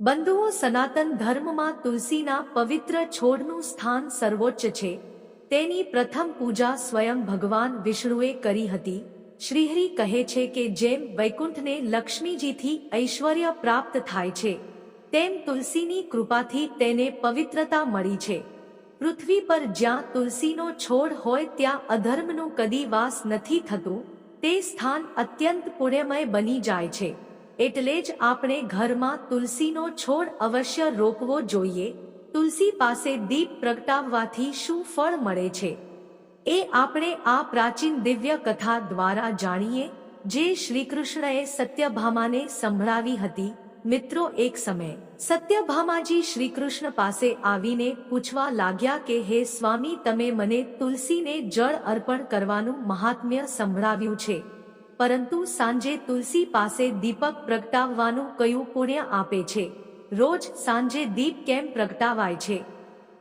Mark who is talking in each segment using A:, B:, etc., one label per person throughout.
A: બંધુઓ સનાતન ધર્મમાં તુલસીના પવિત્ર છોડનું સ્થાન સર્વોચ્ચ છે. તેની પ્રથમ પૂજા સ્વયં ભગવાન વિષ્ણુએ કરી હતી. શ્રીહરિ કહે છે કે જેમ વૈકુંઠને લક્ષ્મીજીથી ઐશ્વર્ય પ્રાપ્ત થાય છે, તેમ તુલસીની કૃપાથી તેને પવિત્રતા મળી છે. પૃથ્વી પર જ્યાં તુલસીનો છોડ હોય ત્યાં અધર્મનું કદી વાસ નથી થતું, તે સ્થાન અત્યંત પુણ્યમય બની જાય છે. એટલે જ આપણે ઘરમાં તુલસીનો છોડ અવશ્ય રોપવો જોઈએ. તુલસી પાસે દીપ પ્રગટાવવાથી શું ફળ મળે છે? એ આપણે આ પ્રાચીન દિવ્ય કથા દ્વારા જાણીએ, જે શ્રીકૃષ્ણએ સત્યભામાને સંભળાવી હતી. મિત્રો, એક સમયે સત્યભામાજી શ્રીકૃષ્ણ પાસે આવીને પૂછવા લાગ્યા કે, હે સ્વામી, તમે મને તુલસીને જળ અર્પણ કરવાનું મહાત્મ્ય સંભળાવ્યું છે. પરંતુ સાંજે તુલસી પાસે દીપક પ્રગટાવવાનું કયું પુણ્ય આપે છે? રોજ સાંજે દીપ કેમ પ્રગટાવાય છે?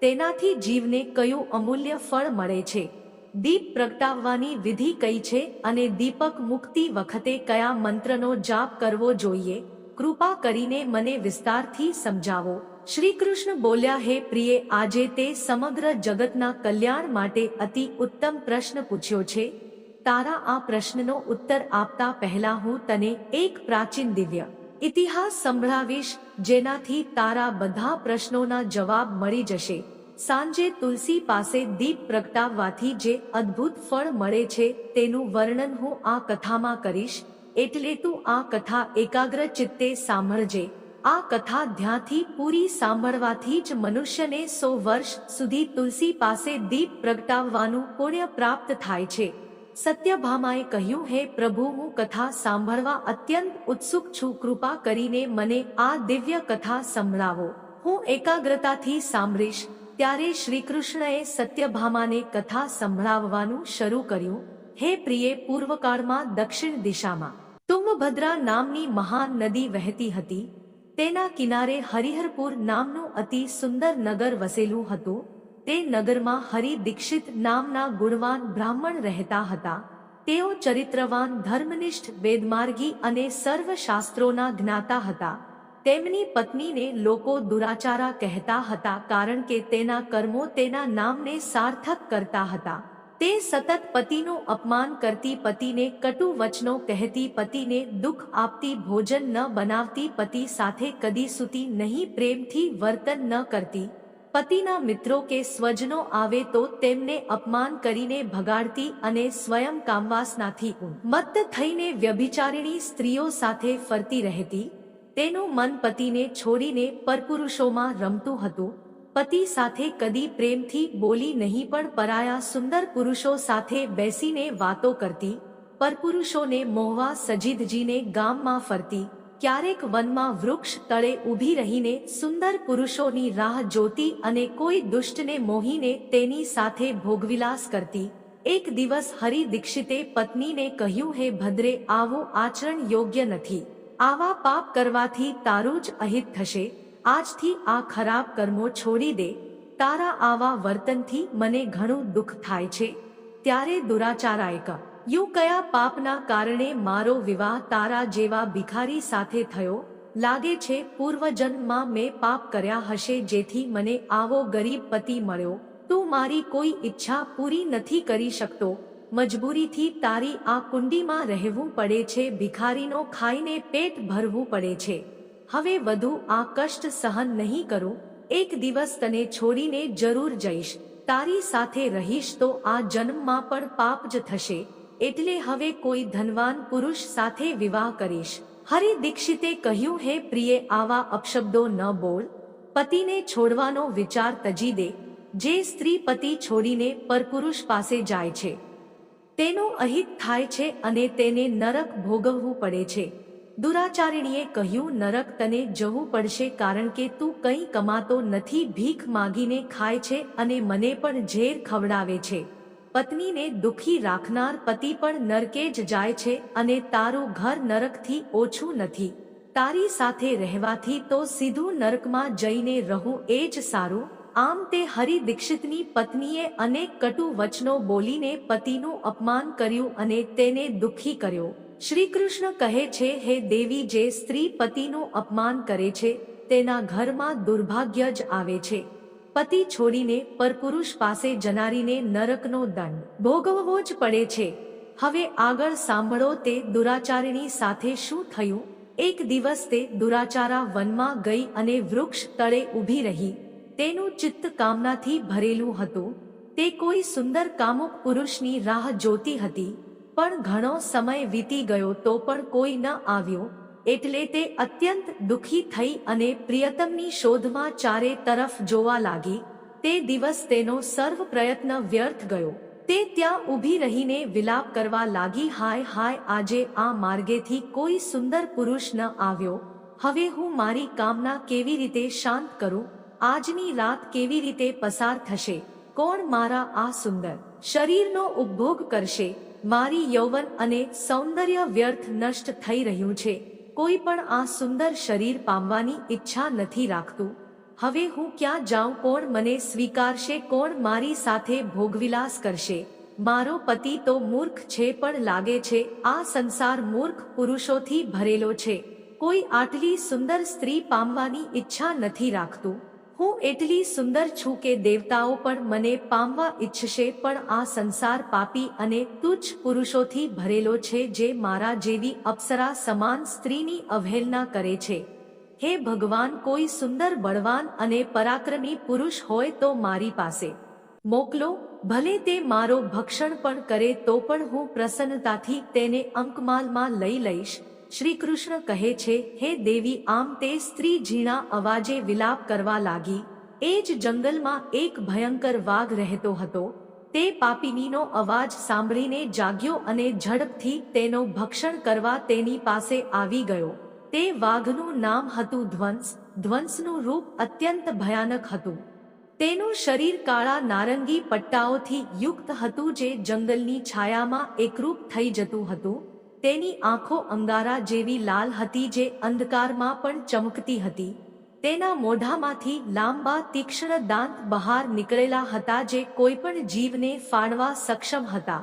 A: તેનાથી જીવને કયું અમૂલ્ય ફળ મળે છે? દીપ પ્રગટાવવાની વિધિ કઈ છે અને દીપક મુક્તિ વખતે કયા મંત્રનો જાપ કરવો જોઈએ? કૃપા કરીને મને વિસ્તારથી સમજાવો. શ્રી કૃષ્ણ બોલ્યા, હે પ્રિય, આજે તે સમગ્ર જગતના કલ્યાણ માટે અતિ ઉત્તમ પ્રશ્ન પૂછ્યો છે. તારા આ પ્રશ્નનો ઉત્તર આપતા પહેલા હું તને એક પ્રાચીન દિવ્ય ઇતિહાસ સંભળાવીશ, જેનાથી તારા બધા પ્રશ્નોના જવાબ મળી જશે. સાંજે તુલસી પાસે દીપ પ્રગટાવવાથી જે અદ્ભુત ફળ મળે છે તેનું વર્ણન હું આ કથામાં કરીશ, એટલે તું આ કથા એકાગ્ર ચિત્તે સાંભળજે. આ કથા ધ્યાનથી પૂરી સાંભળવાથી જ મનુષ્યને સો વર્ષ સુધી તુલસી પાસે દીપ પ્રગટાવવાનું પુણ્ય પ્રાપ્ત થાય છે. સત્યભામાએ કહ્યું, હે પ્રભુ, હું કથા સાંભળવા અત્યંત ઉત્સુક છું. કૃપા કરીને મને આ દિવ્ય કથા સંભળાવો. હું એકાગ્રતાથી સાંભળીશ. ત્યારે શ્રીકૃષ્ણએ સત્યભામાને કથા સંભળાવવાનું શરૂ કર્યું. હે પ્રિય, પૂર્વકાળમાં દક્ષિણ દિશામાં તુંગભદ્રા નામની મહાન નદી વહેતી હતી. તેના કિનારે હરિહરપુર નામનું અતિ સુંદર નગર વસેલું હતું. તે નગરમાં હરિ દીક્ષિત નામના ગુણવાન બ્રાહ્મણ રહેતા હતા. તેઓ ચરિત્રવાન, ધર્મનિષ્ઠ, વેદમાર્ગી અને સર્વ શાસ્ત્રોના જ્ઞાતા હતા. તેમની પત્નીને લોકો દુરાચારા કહેતા હતા કારણ કે તેના કર્મો તેના નામને સાર્થક કરતા હતા. તે સતત પતિનું અપમાન કરતી પતિને કટુ વચનો કહેતી પતિને દુઃખ આપતી ભોજન ન બનાવતી પતિ સાથે કદી સૂતી નહીં પ્રેમથી વર્તન ન કરતી. પતિના મિત્રો કે સ્વજનો આવે તો તેમને અપમાન કરીને ભગાડતી અને સ્વયં કામવાસનાથી મત થઈને વ્યભિચારિણી સ્ત્રીઓ સાથે ફરતી રહેતી, તેનું મન પતિને છોડીને પરપુરુષોમાં રમતું હતું. પતિ સાથે કદી પ્રેમથી બોલી નહીં પણ પરાયા સુંદર પુરુષો સાથે બેસીને વાતો કરતી, પરપુરુષોને મોહવા સજીદજીને ગામમાં ફરતી. ક્યારેક વનમાં વૃક્ષ તળે ઊભી રહીને સુંદર પુરુષોની રાહ જોતી અને કોઈ દુષ્ટને મોહીને તેની સાથે ભોગવિલાસ કરતી. એક દિવસ હરિ દીક્ષિતે પત્નીને કહ્યું, હે ભદ્રે, આવું આચરણ યોગ્ય નથી. આવા પાપ કરવાથી તારું જ અહિત થશે. આજથી આ ખરાબ કર્મો છોડી દે. તારા આવા વર્તનથી મને ઘણું દુઃખ થાય છે. ત્યારે દુરાચારાએ કહ્યું યુ કયા પાપના કારણે મારો વિવાહ તારા જેવા ભિખારી સાથે થયો? લાગે છે પૂર્વજન્મમાં મેં પાપ કર્યા હશે જેથી મને આવો ગરીબ પતિ મળ્યો. તું મારી કોઈ ઈચ્છા પૂરી નથી કરી શકતો. મજબૂરીથી તારી આ કુંડીમાં રહેવું પડે છે, ભિખારીનો ખાઈને પેટ ભરવું પડે છે. હવે વધુ આ કષ્ટ સહન નહીં કરું. એક દિવસ તને છોડીને જરૂર જઈશ. તારી સાથે રહીશ તો આ જન્મમાં પણ પાપ જ થશે. એટલે હવે કોઈ ધનવાન પુરુષ સાથે વિવાહ કરીશ. હરિ દીક્ષિતે કહ્યું, હે પ્રિય, આવા અપશબ્દો ન બોલ. પતિને છોડવાનો વિચાર તજી દે. જે સ્ત્રી પતિ છોડીને પરપુરુષ પાસે જાય છે, તેનો અહિત થાય છે અને તેને નરક ભોગવવું પડે છે. દુરાચારિણીએ કહ્યું, નરક તને જવું પડશે કારણ કે તું કંઈ કમાતો નથી, ભીખ માગીને ખાય છે અને મને પણ ઝેર ખવડાવે છે. પત્નીને દુખી રાખનાર પતિ પણ નરકે જ જાય છે અને તારું ઘર નરકથી ઓછું નથી. તારી સાથે રહેવાથી તો સીધું નરકમાં જઈને રહું એ જ સારું. આમ તે હરિ દીક્ષિતની પત્નીએ અનેક કટુ વચનો બોલીને પતિનું અપમાન કર્યું અને તેને દુખી કર્યો. શ્રી કૃષ્ણ કહે છે, હે દેવી, જે સ્ત્રી પતિનું અપમાન કરે છે, તેના ઘરમાં દુર્ભાગ્ય જ આવે છે. પતિ છોડીને પરપુરુષ પાસે જનારીને નરકનો દંડ ભોગવવો જ પડે છે. હવે આગળ સાંભળો તે દુરાચારિણી સાથે શું થયું? એક દિવસ તે દુરાચારા વનમાં ગઈ અને વૃક્ષ તળે ઊભી રહી. તેનું ચિત્ત કામનાથી ભરેલું હતું. તે કોઈ સુંદર કામુક પુરુષની રાહ જોતી હતી. પણ ઘણો સમય વીતી ગયો તો પણ કોઈ ન આવ્યો. એટલે તે અત્યંત દુઃખી થઈ અને પ્રિયતમની શોધમાં ચારે તરફ જોવા લાગી. તે દિવસ તેનો સર્વ પ્રયત્ન વ્યર્થ ગયો. તે ત્યાં ઊભી રહીને વિલાપ કરવા લાગી, હાય હાય, આજે આ માર્ગેથી કોઈ સુંદર પુરુષ ન આવ્યો. હવે હું મારી કામના કેવી રીતે શાંત કરું? આજની રાત કેવી રીતે પસાર થશે? કોણ મારા આ સુંદર શરીરનો ઉપભોગ કરશે? મારી યૌવન અને સૌંદર્ય વ્યર્થ નષ્ટ થઈ રહ્યું છે. કોઈ પણ આ સુંદર શરીર પામવાની ઈચ્છા નથી રાખતું. હવે હું ક્યાં જાઉં, કોણ મને સ્વીકારશે, કોણ મારી સાથે ભોગવિલાસ કરશે? મારો પતિ તો મૂર્ખ છે પણ લાગે છે, આ સંસાર મૂર્ખ પુરુષોથી ભરેલો છે. કોઈ આટલી સુંદર સ્ત્રી પામવાની ઈચ્છા નથી રાખતું. હું એટલી સુંદર છું કે દેવતાઓ પણ મને પામવા ઈચ્છશે, પણ આ સંસાર પાપી અને તુચ્છ પુરુષોથી ભરેલો છે જે મારા જેવી અપ્સરા સમાન સ્ત્રીની અવહેલના કરે છે. હે ભગવાન, કોઈ સુંદર બળવાન અને પરાક્રમી પુરુષ હોય તો મારી પાસે મોકલો, ભલે તે મારો ભક્ષણ પણ કરે તો પણ હું પ્રસન્નતાથી તેને અંકમાલમાં લઈ લઈશ. શ્રી કૃષ્ણ કહે છે, હે દેવી, આમ તે સ્ત્રી ઝીણા અવાજે વિલાપ કરવા લાગી. એ જ જંગલમાં એક ભયંકર વાઘ રહેતો હતો. તે પાપિનીનો અવાજ સાંભળીને જાગ્યો અને ઝડપથી તેનો ભક્ષણ કરવા તેની પાસે આવી ગયો. તે વાઘનું નામ હતું ધ્વંસ. ધ્વંસનું રૂપ અત્યંત ભયાનક હતું. તેનું શરીર કાળા નારંગી પટ્ટાઓથી યુક્ત હતું જે જંગલની છાયામાં એકરૂપ થઈ જતું હતું. તેની આંખો અંગારા જેવી લાલ હતી જે અંધકારમાં પણ ચમકતી હતી. તેના મોઢામાંથી લાંબા તીક્ષ્ણ દાંત બહાર નીકળેલા હતા જે કોઈપણ જીવને ફાડવા સક્ષમ હતા.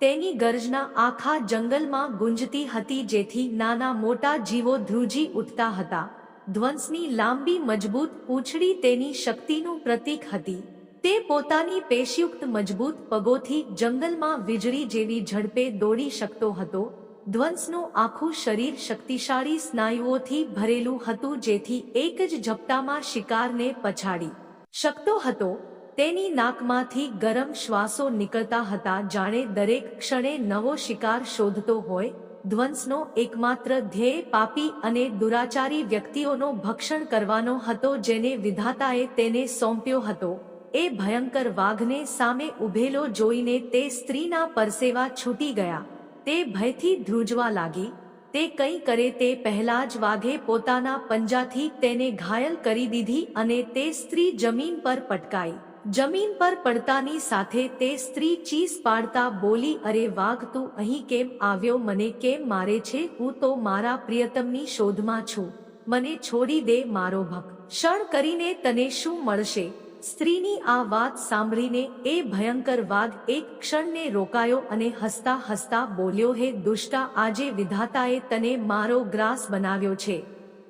A: તેની ગર્જના આખા જંગલમાં ગુંજતી હતી જેથી નાના મોટા જીવો ધ્રુજી ઉઠતા હતા. ધ્વંસની લાંબી મજબૂત પૂંછડી તેની શક્તિનું પ્રતીક હતી. તે પોતાની પેશયુક્ત મજબૂત પગોથી જંગલમાં વીજળી જેવી ઝડપે દોડી શકતો હતો. ધ્વંસનું આખું શરીર શક્તિશાળી સ્નાયુઓથી ભરેલું હતું જેથી એક જ ઝપટામાં શિકારને પછાડી શકતો હતો. તેની નાકમાંથી ગરમ શ્વાસો નીકળતા હતા. જાણે દરેક ક્ષણે નવો શિકાર શોધતો હોય. ધ્વંસનો એકમાત્ર ધ્યેય પાપી અને દુરાચારી વ્યક્તિઓનો ભક્ષણ કરવાનો હતો જેને વિધાતાએ તેને સોંપ્યો હતો. એ ભયંકર વાઘને સામે ઉભેલો જોઈને તે સ્ત્રીના પરસેવા છૂટી ગયા. તે ભયથી ધ્રુજવા લાગી. તે કંઈ કરે તે પહેલા જ વાઘે પોતાના પંજાથી તેને ઘાયલ કરી દીધી અને તે સ્ત્રી જમીન પર પટકાઈ. જમીન પર પડતાની સાથે તે સ્ત્રી ચીસ પાડતા બોલી, અરે વાઘ, તું અહીં કેમ આવ્યો? મને કેમ મારે છે? હું તો મારા પ્રિયતમની શોધમાં છું. મને છોડી દે મારો ભક. ક્ષણ કરીને તને શું મળશે? સ્ત્રીની આ વાત સાંભળીને એ ભયંકર વાઘ એક ક્ષણને રોકાયો અને હસતા હસતા બોલ્યો, હે દુષ્ટા, આજે વિધાતાએ તને મારો ગ્રાસ બનાવ્યો છે.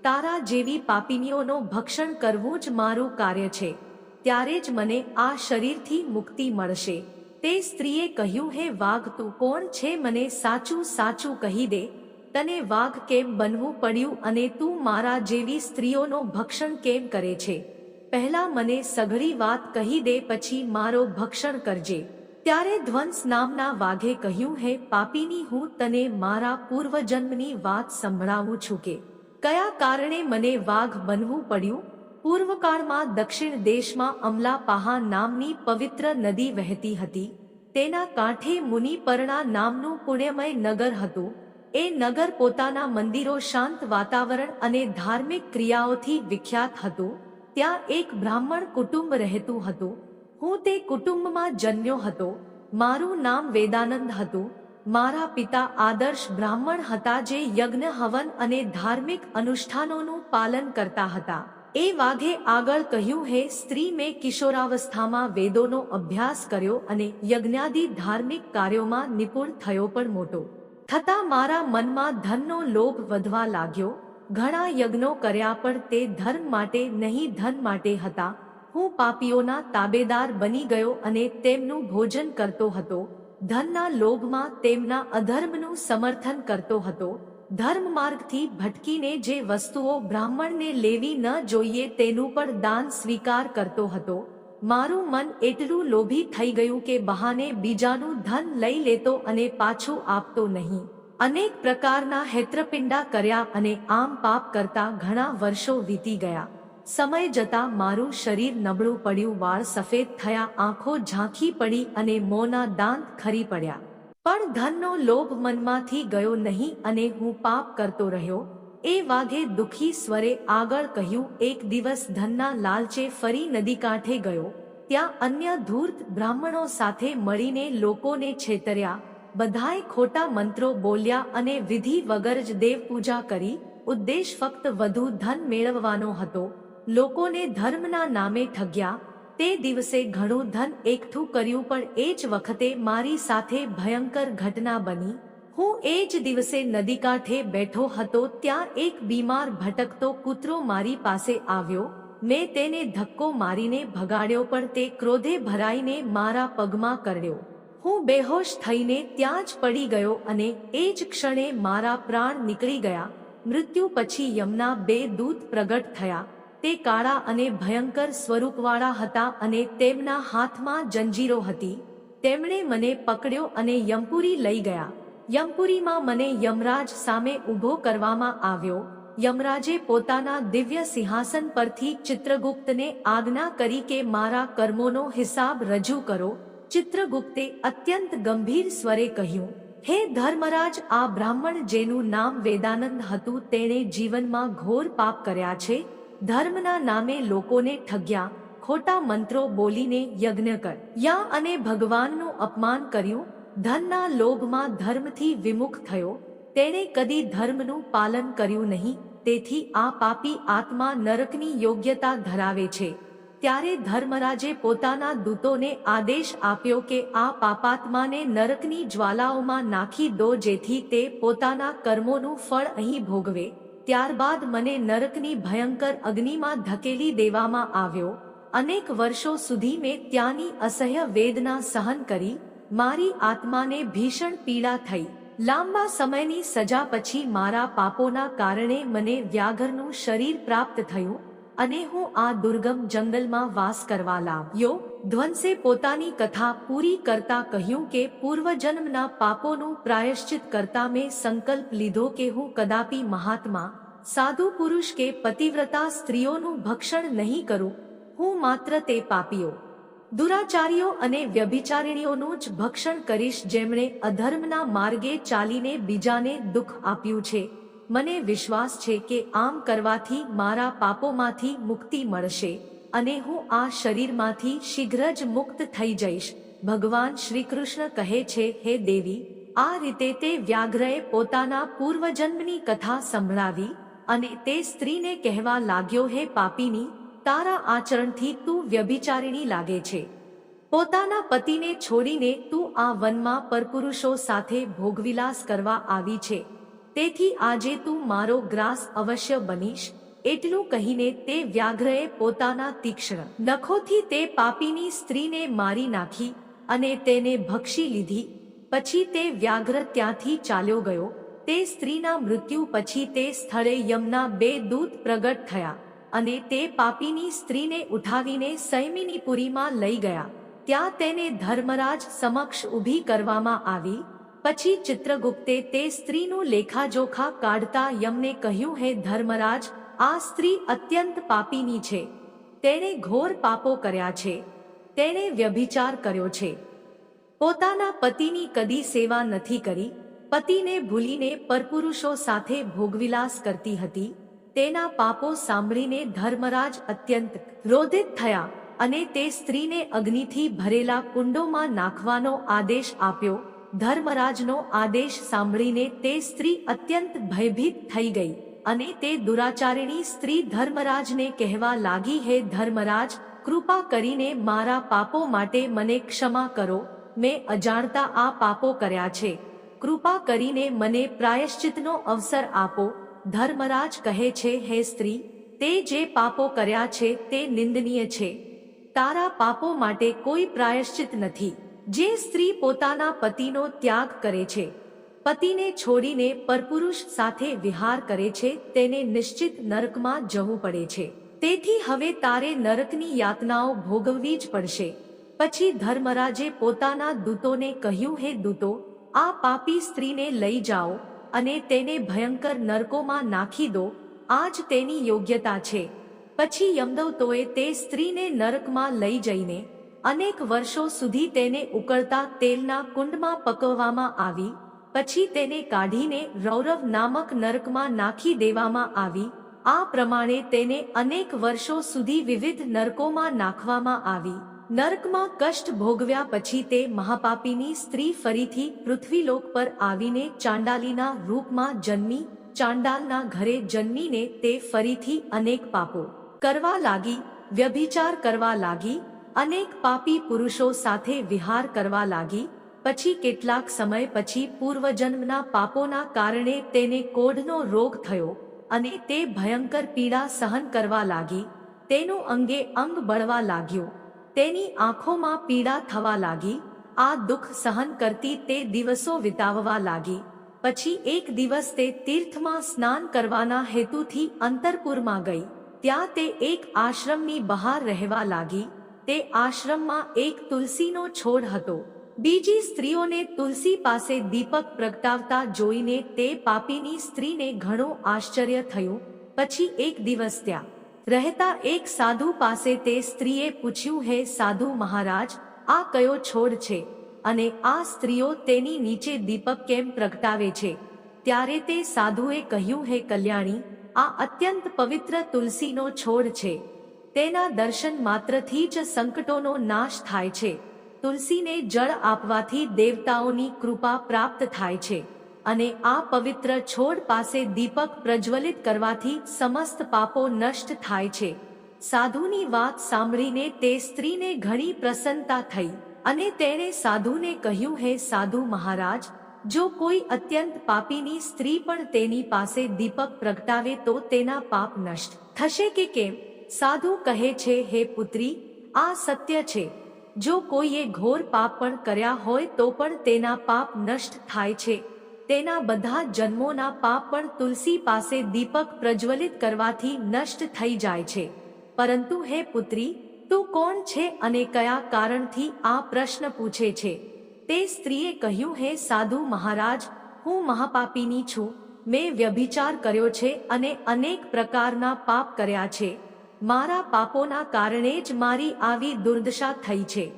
A: તારા જેવી પાપીનીઓનો ભક્ષણ કરવું જ મારું કાર્ય છે. ત્યારે જ મને આ શરીરથી મુક્તિ મળશે. તે સ્ત્રીએ કહ્યું, હે વાઘ, તું કોણ છે? મને સાચું સાચું કહી દે. તને વાઘ કેમ બનવું પડ્યું અને તું મારા જેવી સ્ત્રીઓનો ભક્ષણ કેમ કરે છે? પહેલા મને સઘળી વાત કહી દે પછી મારો ભક્ષણ કરજે. ત્યારે ધ્વંસ નામના વાઘે કહ્યું, હે પાપીની, હું તને મારા પૂર્વજન્મની વાત સંભળાવું છું કે કયા કારણે મને વાઘ બનવું પડ્યું? પૂર્વકાળમાં દક્ષિણ દેશમાં અમલાપાહા નામની પવિત્ર નદી વહેતી હતી. તેના કાંઠે મુનિપર્ણા નામનું પુણ્યમય નગર હતું. એ નગર પોતાના મંદિરો શાંત વાતાવરણ અને ધાર્મિક ક્રિયાઓથી વિખ્યાત હતું. ત્યાં એક બ્રાહ્મણ કુટુંબ રહેતું હતું. હું તે કુટુંબમાં જન્મ્યો હતો. મારું નામ વેદાનંદ હતું. મારા પિતા આદર્શ બ્રાહ્મણ હતા જે યજ્ઞ, હવન અને ધાર્મિક અનુષ્ઠાનોનું પાલન કરતા હતા. એ વાઘે આગળ કહ્યું, હે સ્ત્રી, મેં કિશોરાવસ્થામાં વેદોનો અભ્યાસ કર્યો અને યજ્ઞાદિ ધાર્મિક કાર્યોમાં નિપુણ થયો પણ મોટો. થતા મારા મનમાં ધનનો લોભ વધવા લાગ્યો. ઘણા યજ્ઞો કર્યા પણ તે ધર્મ માટે નહીં, ધન માટે હતા. હું પાપીઓના તાબેદાર બની ગયો અને તેમનું ભોજન કરતો હતો. ધનના લોભમાં તેમના અધર્મનું સમર્થન કરતો હતો. ધર્મ માર્ગથી ભટકીને જે વસ્તુઓ બ્રાહ્મણને લેવી ન જોઈએ તેનું પણ દાન સ્વીકાર કરતો હતો. મારું મન એટલું લોભી થઈ ગયું કે બહાને બીજાનું ધન લઈ લેતો અને પાછું આપતો નહીં. અનેક પ્રકારના હેત્રપિંડા કર્યા અને આમ પાપ કરતા ઘણા વર્ષો વીતી ગયા. સમય જતા મારું શરીર નબળું પડ્યું, વાળ સફેદ થયા, આંખો ઝાંખી પડી અને મોંના દાંત ખરી પડ્યા. પણ ધનનો લોભ મનમાંથી ગયો નહીં અને હું પાપ કરતો રહ્યો. એ વાઘે દુખી સ્વરે આગળ કહ્યું, એક દિવસ ધનના લાલચે ફરી નદી કાંઠે ગયો. ત્યાં અન્ય ધૂર્ત બ્રાહ્મણો સાથે મળીને લોકોને છેતર્યા. બધાએ ખોટા મંત્રો બોલ્યા અને વિધિ વગર જ દેવ પૂજા કરી, ઉદ્દેશ ફક્ત વધુ ધન મેળવવાનો હતો. લોકોને ધર્મના નામે ઠગ્યા. તે દિવસે ઘણું ધન એકઠું કર્યું પણ એ જ વખતે મારી સાથે ભયંકર ઘટના બની. હું એ જ દિવસે નદી કાંઠે બેઠો હતો ત્યાં એક બીમાર ભટકતો કૂતરો મારી પાસે આવ્યો. મેં તેને ધક્કો મારીને ભગાડ્યો પણ તે ક્રોધે ભરાઈને મારા પગમાં કરડ્યો હું બેહોશ થઈને ત્યાં જ પડી ગયો અને એ જ ક્ષણે મારા પ્રાણ નીકળી ગયા. મૃત્યુ પછી યમના બે દૂત પ્રગટ થયા. તે કાળા અને ભયંકર સ્વરૂપવાળા હતા અને તેમના હાથમાં જંજીરો હતી. તેમણે મને પકડ્યો અને યમપુરી લઈ ગયા. યમપુરીમાં મને યમરાજ સામે ઊભો કરવામાં આવ્યો. યમરાજે પોતાના દિવ્ય સિંહાસન પરથી ચિત્રગુપ્તને આજ્ઞા કરી કે મારા કર્મોનો હિસાબ રજૂ કરો. ચિત્રગુપ્તે અત્યંત ગંભીર સ્વરે કહ્યું, હે ધર્મરાજ, આ બ્રાહ્મણ જેનું નામ વેદાનંદ હતું, તેણે જીવનમાં ઘોર પાપ કર્યા છે. ધર્મના નામે લોકોને ઠગ્યા, ખોટા મંત્રો બોલીને યજ્ઞ કર. યા અને ભગવાનનું અપમાન કર્યું, ધનના લોભમાં ધર્મથી વિમુખ થયો. તેણે કદી ધર્મનું પાલન કર્યું નહીં, તેથી આ પાપી આત્મા નરકની યોગ્યતા ધરાવે છે. ત્યારે ધર્મરાજે પોતાના દૂતોને આદેશ આપ્યો કે આ પાપાત્માને નરકની જ્વાલાઓમાં નાખી દો જેથી તે પોતાના કર્મોનું ફળ અહીં ભોગવે. ત્યારબાદ મને નરકની ભયંકર અગ્નિમાં ધકેલી દેવામાં આવ્યો. અનેક વર્ષો સુધી મેં ત્યાંની અસહ્ય વેદના સહન કરી. મારી આત્માને ભીષણ પીડા થઈ. લાંબા સમયની સજા પછી મારા પાપોના કારણે મને વ્યાઘરનું શરીર પ્રાપ્ત થયું. અને હું આ દુર્ગમ જંગલમાં વાસ કરવા લાવ્યો ધ્વંસે પોતાની કથા પૂરી કરતા કહ્યું કે પૂર્વજન્મના પાપોનું પ્રાયશ્ચિત કરતા મેં સંકલ્પ લીધો કે હું કદાપી મહાત્મા, સાધુ પુરુષ કે પતિવ્રતા સ્ત્રીઓનું ભક્ષણ નહીં કરું, હું માત્ર તે પાપીઓ, દુરાચારીઓ અને વ્યભિચારિણીઓનું જ ભક્ષણ કરીશ જેમણે અધર્મના માર્ગે ચાલીને બીજાને દુઃખ આપ્યું છે. મને વિશ્વાસ છે કે આમ કરવાથી મારા પાપોમાંથી મુક્તિ મળશે અને હું આ શરીરમાંથી શીઘ્ર જ મુક્ત થઈ જઈશ. ભગવાન શ્રી કૃષ્ણ કહે છે, હે દેવી, આ રીતે તે વ્યાઘ્રએ પોતાના પૂર્વજન્મની કથા સંભળાવી અને તે સ્ત્રીને કહેવા લાગ્યો, હે પાપીની, તારા આચરણથી તું વ્યભિચારિણી લાગે છે. પોતાના પતિને છોડીને તું આ વનમાં પરપુરુષો સાથે ભોગવિલાસ કરવા આવી છે. તેથી આજે તું મારો ગ્રાસ અવશ્ય બનીશ, એટલું કહીને તે વ્યાઘ્રએ પોતાના તીક્ષ્ણ નખોથી તે પાપીની સ્ત્રીને મારી નાખી અને તેને ભક્ષી લીધી. પછી તે વ્યાઘ્ર ત્યાંથી ચાલ્યો ગયો. તે સ્ત્રીના મૃત્યુ પછી તે સ્થળે યમના બે દૂત પ્રગટ થયા અને તે પાપીની સ્ત્રીને ઉઠાવીને સૈમિનીપુરીમાં લઈ ગયા. ત્યાં તેને ધર્મરાજ સમક્ષ ઊભી કરવામાં આવી પછી ચિત્રગુપ્તે તે સ્ત્રીનું લેખાજોખા કાઢતા યમને કહ્યું, હે ધર્મરાજ, આ સ્ત્રી અત્યંત પાપીની છે. તેણે ઘોર પાપો કર્યા છે. તેણે વ્યભિચાર કર્યો છે. પોતાના પતિની કદી સેવા નથી કરી. પતિને ભૂલીને પરપુરુષો સાથે ભોગવિલાસ કરતી હતી. તેના પાપો સાંભળીને ધર્મરાજ અત્યંત રોધિત થયા અને તે સ્ત્રીને અગ્નિથી ભરેલા કુંડોમાં નાખવાનો આદેશ આપ્યો. ધર્મરાજનો આદેશ સાંભળીને તે સ્ત્રી અત્યંત ભયભીત થઈ ગઈ અને તે દુરાચારિણી સ્ત્રી ધર્મરાજને કહેવા લાગી, હે ધર્મરાજ, કૃપા કરીને મારા પાપો માટે મને ક્ષમા કરો. મેં અજાણતા આ પાપો કર્યા છે. કૃપા કરીને મને પ્રાયશ્ચિતનો અવસર આપો. ધર્મરાજ કહે છે, હે સ્ત્રી, તે જે પાપો કર્યા છે તે નિંદનીય છે. તારા પાપો માટે કોઈ પ્રાયશ્ચિત નથી. જે સ્ત્રી પોતાના પતિનો ત્યાગ કરે છે, પતિને છોડીને પરપુરુષ સાથે વિહાર કરે છે, તેને નિશ્ચિત નરકમાં જવું પડે છે. તેથી હવે તારે નરકની યાતનાઓ ભોગવવી જ પડશે. પછી ધર્મરાજે પોતાના દૂતોને કહ્યું, હે દૂતો, આ પાપી સ્ત્રીને લઈ જાઓ અને તેને ભયંકર નરકોમાં નાખી દો. આ જ તેની યોગ્યતા છે. પછી યમદવતોએ તે સ્ત્રીને નરકમાં લઈ જઈને અનેક વર્ષો સુધી તેને ઉકળતા તેલના કુંડમાં પકવવામાં આવી, પછી તેને કાઢીને રૌરવ નામક નરકમાં નાખી દેવામાં આવી. આ પ્રમાણે તેને અનેક વર્ષો સુધી વિવિધ નરકોમાં નાખવામાં આવી. નરકમાં કષ્ટ ભોગવ્યા પછી તે મહાપાપીની સ્ત્રી ફરીથી પૃથ્વીલોક પર આવીને ચાંડાલીના રૂપમાં જન્મી, ચાંડાલના ઘરે જન્મીને તે ફરીથી અનેક પાપો કરવા લાગી, વ્યભિચાર કરવા લાગી અનેક પાપી પુરુષો સાથે વિહાર કરવા લાગી, પછી કેટલાક સમય પછી પૂર્વજન્મના પાપોના કારણે તેને કોઢનો રોગ થયો અને તે ભયંકર પીડા સહન કરવા લાગી, તેનું અંગે અંગ બળવા લાગ્યું, તેની આંખોમાં પીડા થવા લાગી, આ દુઃખ સહન કરતી તે દિવસો વિતાવવા લાગી, પછી એક દિવસ તે તીર્થમાં સ્નાન કરવાના હેતુથી અંતરપુરમાં ગઈ, ત્યાં તે એક આશ્રમની બહાર રહેવા લાગી તે આશ્રમમાં એક તુલસીનો છોડ હતો. બીજી સ્ત્રીઓને તુલસી પાસે દીપક પ્રગટાવતા જોઈને તે પાપીની સ્ત્રીને ઘણું આશ્ચર્ય થયું. પછી એક દિવસ ત્યાં રહેતા એક સાધુ પાસે તે સ્ત્રીએ પૂછ્યું, હે સાધુ મહારાજ, આ કયો છોડ છે? અને આ સ્ત્રીઓ તેની નીચે દીપક કેમ પ્રગટાવે છે? ત્યારે તે સાધુએ કહ્યું, હે કલ્યાણી, આ અત્યંત પવિત્ર તુલસીનો છોડ છે. તેના દર્શન માત્રથી જ સંકટોનો નાશ થાય છે. તુલસીને જળ આપવાથી દેવતાઓની કૃપા પ્રાપ્ત થાય છે. અને આ પવિત્ર છોડ પાસે દીપક પ્રજ્વલિત કરવાથી સમસ્ત પાપો નષ્ટ થાય છે. સાધુની વાત સાંભળીને તે સ્ત્રીને ઘણી પ્રસન્નતા થઈ અને તેણે સાધુને કહ્યું, હે સાધુ મહારાજ, જો કોઈ અત્યંત પાપીની સ્ત્રી પણ તેની પાસે દીપક પ્રગટાવે તો તેના પાપ નષ્ટ થશે કે કેમ? સાધુ કહે છે, હે પુત્રી, આ સત્ય છે. જો કોઈએ ઘોર પાપ પણ કર્યા હોય તો પણ તેના પાપ નષ્ટ થાય છે. તેના બધા જન્મોના પાપ પણ તુલસી પાસે દીપક પ્રજ્વલિત કરવાથી નષ્ટ થઈ જાય છે. પરંતુ હે પુત્રી, તું કોણ છે અને કયા કારણથી આ પ્રશ્ન પૂછે છે? તે સ્ત્રીએ કહ્યું, હે સાધુ મહારાજ, હું મહાપાપીની છું. મેં વ્યભિચાર કર્યો છે અને અનેક પ્રકારના પાપ કર્યા છે. મારા પાપોના કારણે જ મારી આવી દુર્દશા થઈ છે.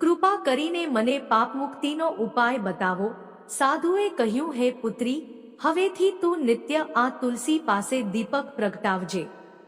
A: કૃપા કરીને મને પાપ મુક્તિનો ઉપાય બતાવો. સાધુએ કહ્યું, હે પુત્રી, હવેથી તું નિત્ય આ તુલસી પાસે દીપક પ્રગટાવજે.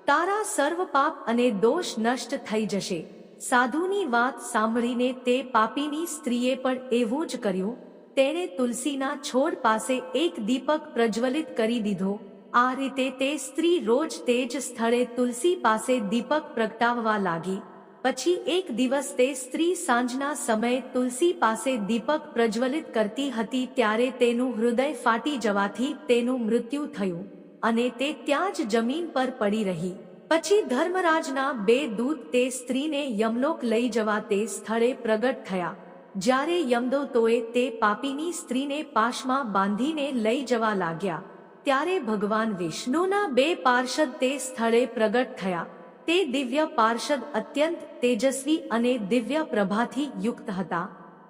A: તારા સર્વ પાપ અને દોષ નષ્ટ થઈ જશે. સાધુની વાત સાંભળીને તે પાપીની સ્ત્રીએ પણ એવું જ કર્યું. તેણે તુલસીના છોડ પાસે એક દીપક પ્રજ્વલિત કરી દીધો. આ રીતે તે સ્ત્રી રોજ તે જ સ્થળે તુલસી પાસે દીપક પ્રગટાવવા લાગી. પછી એક દિવસ તે સ્ત્રી સાંજના સમયે તુલસી પાસે દીપક પ્રજ્વલિત કરતી હતી ત્યારે તેનું હૃદય ફાટી જવાથી તેનું મૃત્યુ થયું અને તે ત્યાં જ જમીન પર પડી રહી. પછી ધર્મરાજના બે દૂત તે સ્ત્રીને યમલોક લઈ જવા તે સ્થળે પ્રગટ થયા. જ્યારે યમદોતોએ તે પાપીની સ્ત્રીને પાશમાં બાંધીને લઈ જવા લાગ્યા. ત્યારે ભગવાન વિષ્ણુના બે પાર્ષદ તે સ્થળે પ્રગટ થયા. તે દિવ્ય પાર્ષદ અત્યંત તેજસ્વી અને દિવ્ય પ્રભાથી યુક્ત હતા.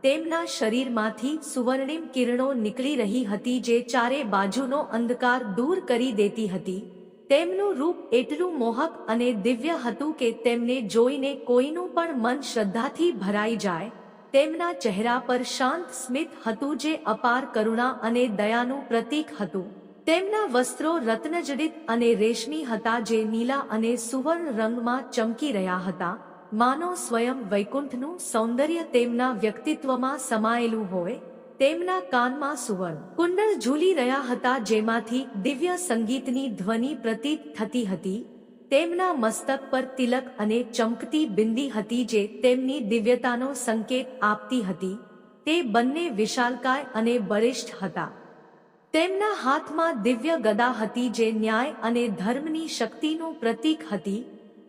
A: તેમના શરીરમાંથી સુવર્ણિમ કિરણો નીકળી રહી હતી જે ચારે બાજુનો અંધકાર દૂર કરી દેતી હતી. તેમનું રૂપ એટલું મોહક અને દિવ્ય હતું કે તેમને જોઈને કોઈનું પણ મન શ્રદ્ધાથી ભરાઈ જાય. તેમના ચહેરા પર શાંત સ્મિત હતું જે અપાર કરુણા અને દયાનું પ્રતીક હતું. તેમના વસ્ત્રો રત્નજડિત અને રેશમી હતા જે નીલા અને સુવર્ણ રંગમાં ચમકી રહ્યા હતા. માનો સ્વયં વૈકુંઠનું સૌંદર્ય તેમના વ્યક્તિત્વમાં સમાયેલું હોય, તેમના કાનમાં સુવર્ણ કુંડળ ઝૂલી રહ્યા હતા જેમાંથી દિવ્ય સંગીતની ધ્વનિ પ્રતીત થતી હતી. તેમના મસ્તક પર તિલક અને ચમકતી બિંદી હતી જે તેમની દિવ્યતાનો સંકેત આપતી હતી. તે બંને વિશાલકાય અને બરિષ્ઠ હતા. તેમના હાથમાં દિવ્ય ગદા હતી જે ન્યાય અને ધર્મની શક્તિનું પ્રતીક હતી.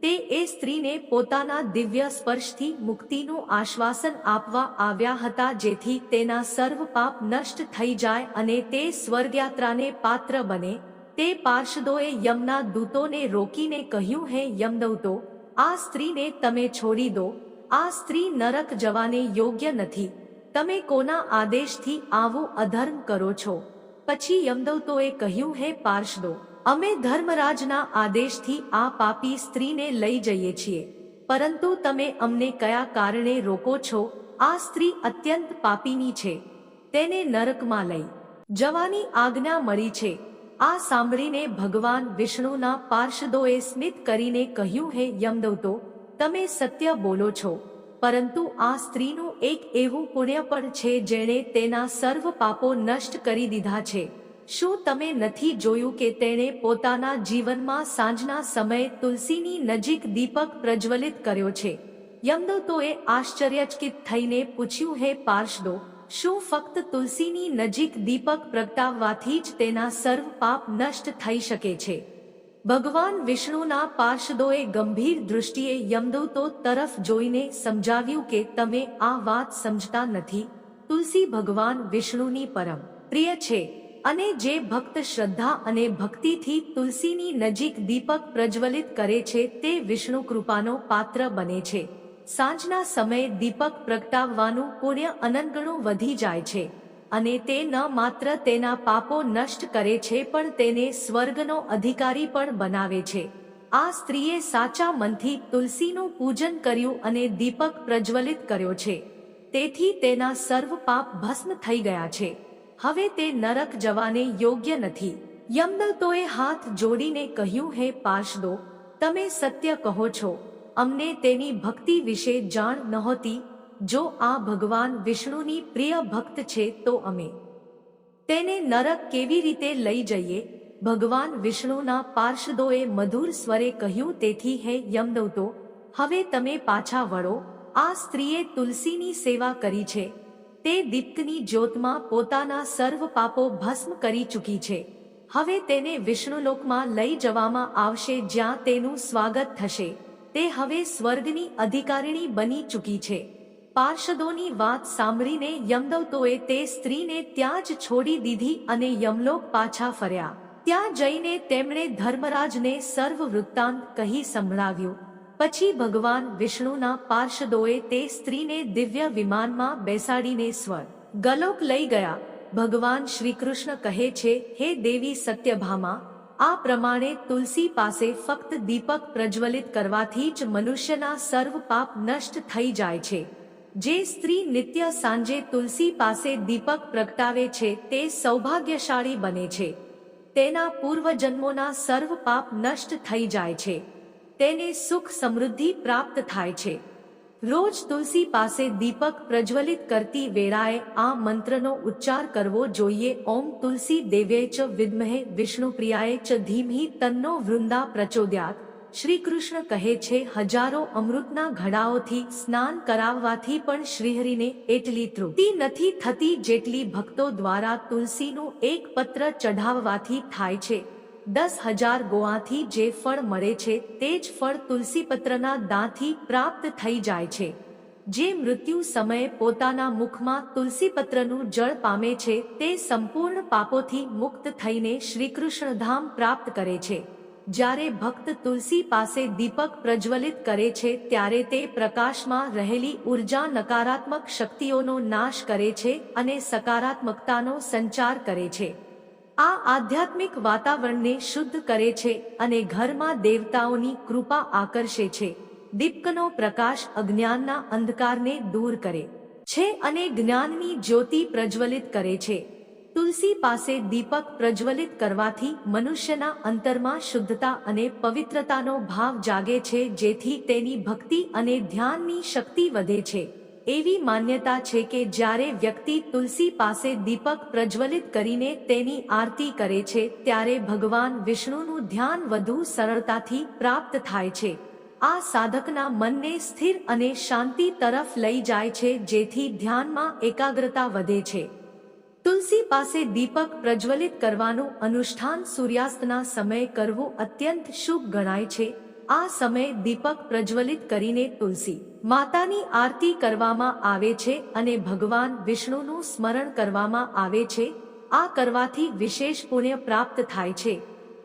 A: તે એ સ્ત્રીને પોતાના દિવ્ય સ્પર્શથી મુક્તિનું આશ્વાસન આપવા આવ્યા હતા જેથી તેના સર્વ પાપ નષ્ટ થઈ જાય અને તે સ્વર્ગયાત્રાને પાત્ર બને. તે પાર્ષદોએ યમના દૂતોને રોકીને કહ્યું, હે યમદૂતો, આ સ્ત્રીને તમે છોડી દો. આ સ્ત્રી નરક જવાને યોગ્ય નથી. તમે કોના આદેશથી આવું અધર્મ કરો છો? પછી યમદૂતોએ કહ્યું, હે પાર્ષદો, અમે ધર્મરાજના આદેશથી આ પાપી સ્ત્રીને લઈ જઈએ છીએ. પરંતુ તમે અમને કયા કારણે રોકો છો? આ સ્ત્રી અત્યંત પાપીની છે. તેને નરકમાં લઈ જવાની આજ્ઞા મળી છે. આ સાંભળીને ભગવાન વિષ્ણુના પાર્ષદોએ સ્મિત કરીને કહ્યું, હે યમદવતો તમે સત્ય બોલો છો, પરંતુ આ સ્ત્રીનું એક એવું પુણ્ય પણ છે જેણે તેના સર્વ પાપો નષ્ટ કરી દીધા છે. શું તમે નથી જોયું કે તેણે પોતાના જીવનમાં સાંજના સમયે તુલસીની નજીક દીપક પ્રજ્વલિત કર્યો છે? યમદૂતોએ આશ્ચર્યચકિત થઈને પૂછ્યું, હે પાર્ષદો, શું ફક્ત તુલસીની નજીક દીપક પ્રગટાવવાથી જ તેના સર્વ પાપ નષ્ટ થઈ શકે છે? ભગવાન વિષ્ણુના પાર્ષદોએ ગંભીર દૃષ્ટિએ યમદૂતો તરફ જોઈને સમજાવ્યું કે તમે આ વાત સમજતા નથી. તુલસી ભગવાન વિષ્ણુની પરમ પ્રિય છે અને જે ભક્ત શ્રદ્ધા અને ભક્તિથી તુલસીની નજીક દીપક પ્રજ્વલિત કરે છે તે વિષ્ણુ કૃપાનો પાત્ર બને છે. સાંજના સમયે દીપક પ્રગટાવવાનું પુણ્ય અનંતગણું વધી જાય છે. અને તે ન માત્ર તેના પાપો નષ્ટ કરે છે, પણ તેને સ્વર્ગનો અધિકારી પણ બનાવે છે. આ સ્ત્રીએ સાચા મનથી તુલસીનું પૂજન કર્યું અને દીપક પ્રજ્વલિત કર્યો છે. તેથી તેના સર્વ પાપ ભસ્મ થઈ ગયા છે. હવે તે નરક જવાને યોગ્ય નથી. યમદૂતોએ હાથ જોડીને કહ્યું, હે પાર્ષદો, તમે સત્ય કહો છો. અમને તેની ભક્તિ વિશે જાણ નહોતી જો આ ભગવાન વિષ્ણુની પ્રિય ભક્ત છે તો અમે તેને નરક કેવી રીતે લઈ જઈએ? ભગવાન વિષ્ણુના પાર્ષદોએ મધુર સ્વરે કહ્યું, તેથી હે યમદૌતો, હવે તમે પાછા વળો. આ સ્ત્રીએ તુલસીની સેવા કરી છે. તે દીપ્તની જ્યોતમાં પોતાના સર્વ પાપો ભસ્મ કરી ચૂકી છે. હવે તેને વિષ્ણુલોકમાં લઈ જવામાં આવશે, જ્યાં તેનું સ્વાગત થશે. તે હવે સ્વર્ગની અધિકારીણી બની ચૂકી છે. પાર્ષદોની વાત સાંભળીને યમદવતોએ તે સ્ત્રીને ત્યાં જ છોડી દીધી અને યમલોક પાછા ફર્યા. ત્યાં જઈને તેમણે ધર્મરાજને સર્વ વૃત્તાંત કહી સંભળાવ્યું. પછી ભગવાન વિષ્ણુના પાર્ષદોએ તે સ્ત્રીને દિવ્ય વિમાનમાં બેસાડીને સ્વર ગલોક લઈ ગયા. ભગવાન શ્રીકૃષ્ણ કહે છે, હે દેવી સત્યભામા, આ પ્રમાણે તુલસી પાસે ફક્ત દીપક પ્રજ્વલિત કરવાથી જ મનુષ્યના સર્વ પાપ નષ્ટ થઈ જાય છે. જે સ્ત્રી નિત્ય સાંજે તુલસી પાસે દીપક પ્રગટાવે છે, તે સૌભાગ્યશાળી બને છે. તેના પૂર્વજન્મોના સર્વ પાપ નષ્ટ થઈ જાય છે. તેને સુખ સમૃદ્ધિ પ્રાપ્ત થાય છે. રોજ તુલસી પાસે દીપક પ્રજ્વલિત કરતી વેળાએ આ મંત્રનો ઉચ્ચાર કરવો જોઈએ. ઓમ તુલસી દેવે ચ વિદ્મહે, વિષ્ણુપ્રિયાએ ચ ધીમહી તન્નો વૃંદા પ્રચોદ્યાત. શ્રી કૃષ્ણ કહે છે, હજારો અમૃતના ઘડાઓથી સ્નાન કરાવવાથી પણ શ્રીહરિને એટલી તૃપ્તિ નથી થતી જેટલી ભક્તો દ્વારા તુલસીનું એક પત્ર ચઢાવવાથી થાય છે. દસ હજાર ગોવાથી જે ફળ મળે છે, તે જ ફળ તુલસીપત્રના દાંથી પ્રાપ્ત થઈ જાય છે. જે મૃત્યુ સમયે પોતાના મુખમાં તુલસીપત્રનું જળ પામે છે, તે સંપૂર્ણ પાપોથી મુક્ત થઈને શ્રીકૃષ્ણ ધામ પ્રાપ્ત કરે છે. જ્યારે ભક્ત તુલસી પાસે દીપક પ્રજ્વલિત કરે છે, ત્યારે તે પ્રકાશમાં રહેલી ઊર્જા નકારાત્મક શક્તિઓનો નાશ કરે છે અને સકારાત્મકતાનો સંચાર કરે છે. આ આધ્યાત્મિક વાતાવરણને શુદ્ધ કરે છે અને ઘરમાં દેવતાઓની કૃપા આકર્ષે છે. દીપકનો પ્રકાશ અજ્ઞાનના અંધકારને દૂર કરે છે અને જ્ઞાનની જ્યોતિ પ્રજ્વલિત કરે છે. તુલસી પાસે દીપક પ્રજ્વલિત કરવાથી મનુષ્યના અંતરમાં શુદ્ધતા અને પવિત્રતાનો ભાવ જાગે છે, જેથી તેની ભક્તિ અને ધ્યાનની શક્તિ વધે છે. એવી માન્યતા છે કે જ્યારે વ્યક્તિ તુલસી પાસે દીપક પ્રજ્વલિત કરીને તેની આરતી કરે છે, ત્યારે ભગવાન વિષ્ણુનું ધ્યાન વધુ સરળતાથી પ્રાપ્ત થાય છે. આ સાધકના મનને સ્થિર અને શાંતિ તરફ લઈ જાય છે, જેથી ધ્યાનમાં એકાગ્રતા વધે છે. તુલસી પાસે દીપક પ્રજ્વલિત કરવાનું અનુષ્ઠાન સૂર્યાસ્તના સમયે કરવું અત્યંત શુભ ગણાય છે. આ સમયે દીપક પ્રજ્વલિત કરીને તુલસી માતાની આરતી કરવામાં આવે છે અને ભગવાન વિષ્ણુનું સ્મરણ કરવામાં આવે છે. આ કરવાથી વિશેષ પુણ્ય પ્રાપ્ત થાય છે.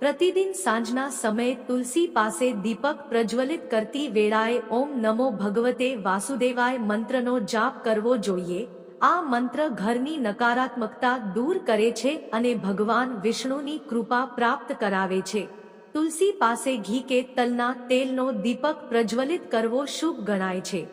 A: પ્રતિદિન સાંજના સમયે તુલસી પાસે દીપક પ્રજ્વલિત કરતી વેળાએ ઓમ નમો ભગવતે વાસુદેવાય મંત્રનો જાપ કરવો જોઈએ. આ મંત્ર ઘરની નકારાત્મકતા દૂર કરે છે અને ભગવાન વિષ્ણુની કૃપા પ્રાપ્ત કરાવે છે. તુલસી પાસે ઘી કે તલના તેલનો દીપક પ્રજ્વલિત કરવો શુભ ગણાય છે.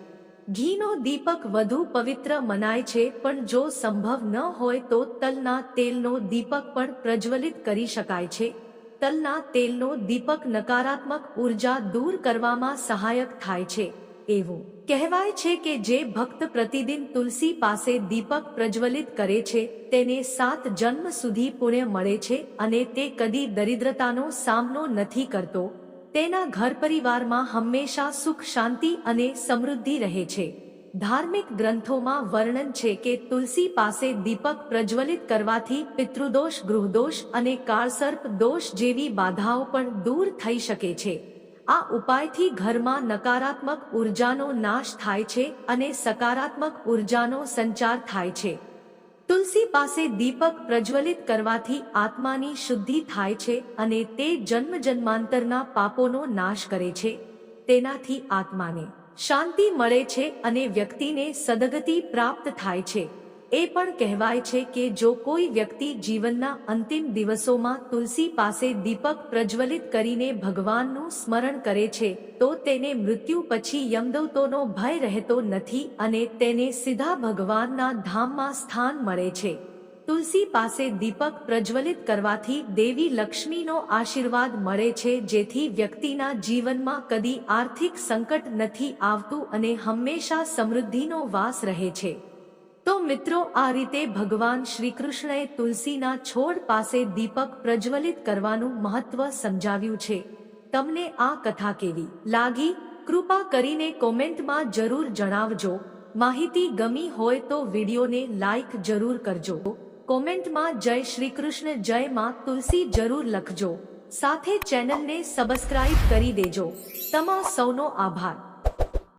A: ઘીનો દીપક વધુ પવિત્ર મનાય છે, પણ જો સંભવ ન હોય તો તલના તેલનો દીપક પણ પ્રજ્વલિત કરી શકાય છે. તલના તેલનો દીપક નકારાત્મક ઊર્જા દૂર કરવામાં સહાયક થાય છે. એવું. કહેવાય છે કે જે ભક્ત પ્રતિદિન તુલસી પાસે દીપક પ્રજ્વલિત કરે છે, તેને સાત જન્મ સુધી પુણ્ય મળે છે અને તે કદી દરિદ્રતાનો સામનો નથી કરતો. તેના ઘર પરિવારમાં હંમેશા સુખ, શાંતિ અને સમૃદ્ધિ રહે છે. ધાર્મિક ગ્રંથોમાં વર્ણન છે કે તુલસી પાસે દીપક પ્રજ્વલિત કરવાથી પિતૃદોષ, ગૃહદોષ અને કાળસર્પ દોષ જેવી બાધાઓ પણ દૂર થઈ શકે છે. આ ઉપાયથી ઘરમાં નકારાત્મક ઉર્જાનો નાશ થાય છે અને સકારાત્મક ઉર્જાનો સંચાર થાય છે. તુલસી પાસે દીપક પ્રજ્વલિત કરવાથી આત્માની શુદ્ધિ થાય છે અને તે જન્મ જન્માંતરના પાપોનો નાશ કરે છે. તેનાથી આત્માને શાંતિ મળે છે અને વ્યક્તિને સદગતિ પ્રાપ્ત થાય છે. એ પણ કહેવાય છે કે જો કોઈ વ્યક્તિ જીવનના અંતિમ દિવસોમાં તુલસી પાસે દીપક પ્રજ્વલિત કરીને ભગવાનનું સ્મરણ કરે છે, તો તેને મૃત્યુ પછી યમદૂતોનો ભય રહેતો નથી અને તેને સીધા ભગવાનના ધામમાં સ્થાન મળે છે. તુલસી પાસે દીપક પ્રજ્વલિત કરવાથી દેવી લક્ષ્મીનો આશીર્વાદ મળે છે, જેથી વ્યક્તિના જીવનમાં કદી આર્થિક સંકટ નથી આવતું અને હંમેશા સમૃદ્ધિનો વાસ રહે છે. તો મિત્રો, આ રીતે ભગવાન શ્રી કૃષ્ણએ તુલસીના છોડ પાસે દીપક પ્રજ્વલિત કરવાનું મહત્વ સમજાવ્યું છે. તમને આ કથા કેવી લાગી? કૃપા કરીને કોમેન્ટમાં જરૂર જણાવજો. માહિતી ગમી હોય તો વિડીયોને લાઈક જરૂર કરજો. કોમેન્ટમાં જય શ્રી કૃષ્ણ જય માં તુલસી જરૂર લખજો. સાથે ચેનલને સબસ્ક્રાઇબ કરી દેજો. તમા સૌનો આભાર.